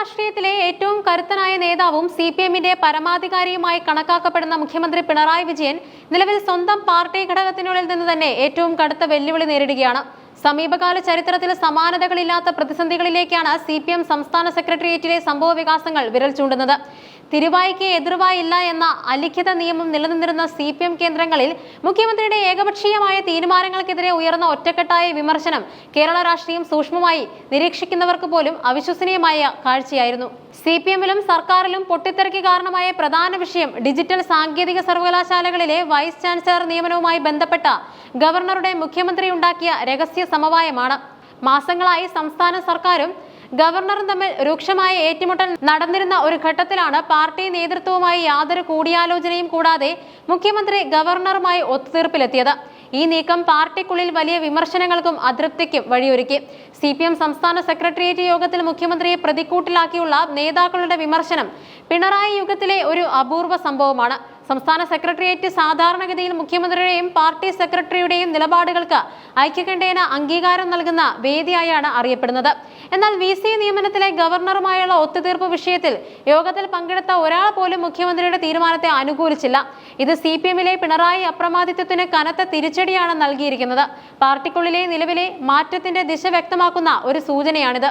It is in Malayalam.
രാഷ്ട്രീയത്തിലെ ഏറ്റവും കരുത്തനായ നേതാവും സി പി എമ്മിന്റെ പരമാധികാരിയുമായി കണക്കാക്കപ്പെടുന്ന മുഖ്യമന്ത്രി പിണറായി വിജയൻ നിലവിൽ സ്വന്തം പാർട്ടി ഘടകത്തിനുള്ളിൽ നിന്ന് തന്നെ ഏറ്റവും കടുത്ത വെല്ലുവിളി നേരിടുകയാണ്. സമീപകാല ചരിത്രത്തിൽ സമാനതകളില്ലാത്ത പ്രതിസന്ധികളിലേക്കാണ് സി പി എം സംസ്ഥാന സെക്രട്ടേറിയറ്റിലെ സംഭവ വികാസങ്ങൾ വിരൽ ചൂണ്ടുന്നത്. തിരുവായിക്ക് എതിർവായില്ല എന്ന അലിഖിത നിയമം നിലനിന്നിരുന്ന സി പി എം കേന്ദ്രങ്ങളിൽ മുഖ്യമന്ത്രിയുടെ ഏകപക്ഷീയമായ തീരുമാനങ്ങൾക്കെതിരെ ഉയർന്ന ഒറ്റക്കെട്ടായ വിമർശനം കേരള രാഷ്ട്രീയം സൂക്ഷ്മമായി നിരീക്ഷിക്കുന്നവർക്ക് പോലും അവിശ്വസനീയമായ കാഴ്ചയായിരുന്നു. സി പി എമ്മിലും സർക്കാരിലും പൊട്ടിത്തെറിക്ക് കാരണമായ പ്രധാന വിഷയം ഡിജിറ്റൽ സാങ്കേതിക സർവകലാശാലകളിലെ വൈസ് ചാൻസലർ നിയമനവുമായി ബന്ധപ്പെട്ട ഗവർണറുടെ മുഖ്യമന്ത്രി ഉണ്ടാക്കിയ രഹസ്യ സമവായമാണ്. മാസങ്ങളായി സംസ്ഥാന സർക്കാരും ഗവർണറും തമ്മിൽ രൂക്ഷമായ ഏറ്റുമുട്ടൽ നടന്നിരുന്ന ഒരു ഘട്ടത്തിലാണ് പാർട്ടി നേതൃത്വവുമായി യാതൊരു കൂടിയാലോചനയും കൂടാതെ മുഖ്യമന്ത്രി ഗവർണറുമായി ഒത്തുതീർപ്പിലെത്തിയത്. ഈ നീക്കം പാർട്ടിക്കുള്ളിൽ വലിയ വിമർശനങ്ങൾക്കും അതൃപ്തിക്കും വഴിയൊരുക്കി. സി പി എം സംസ്ഥാന സെക്രട്ടേറിയറ്റ് യോഗത്തിൽ മുഖ്യമന്ത്രിയെ പ്രതിക്കൂട്ടിലാക്കിയുള്ള നേതാക്കളുടെ വിമർശനം പിണറായി യുഗത്തിലെ ഒരു അപൂർവ സംഭവമാണ്. സംസ്ഥാന സെക്രട്ടേറിയറ്റ് സാധാരണഗതിയിൽ മുഖ്യമന്ത്രിയുടെയും പാർട്ടി സെക്രട്ടറിയുടെയും നിലപാടുകൾക്ക് ഐക്യകണ്ഠേന അംഗീകാരം നൽകുന്ന വേദിയായാണ് അറിയപ്പെടുന്നത്. എന്നാൽ വി സി നിയമനത്തിലെ ഗവർണറുമായുള്ള ഒത്തുതീർപ്പ് വിഷയത്തിൽ യോഗത്തിൽ പങ്കെടുത്ത ഒരാൾ പോലും മുഖ്യമന്ത്രിയുടെ തീരുമാനത്തെ അനുകൂലിച്ചില്ല. ഇത് സി പി എമ്മിലെ പിണറായി അപ്രമാദിത്വത്തിന് കനത്ത തിരിച്ചടിയാണ് നൽകിയിരിക്കുന്നത്. പാർട്ടിക്കുള്ളിലെ നിലവിലെ മാറ്റത്തിന്റെ ദിശ വ്യക്തമാക്കുന്ന ഒരു സൂചനയാണിത്.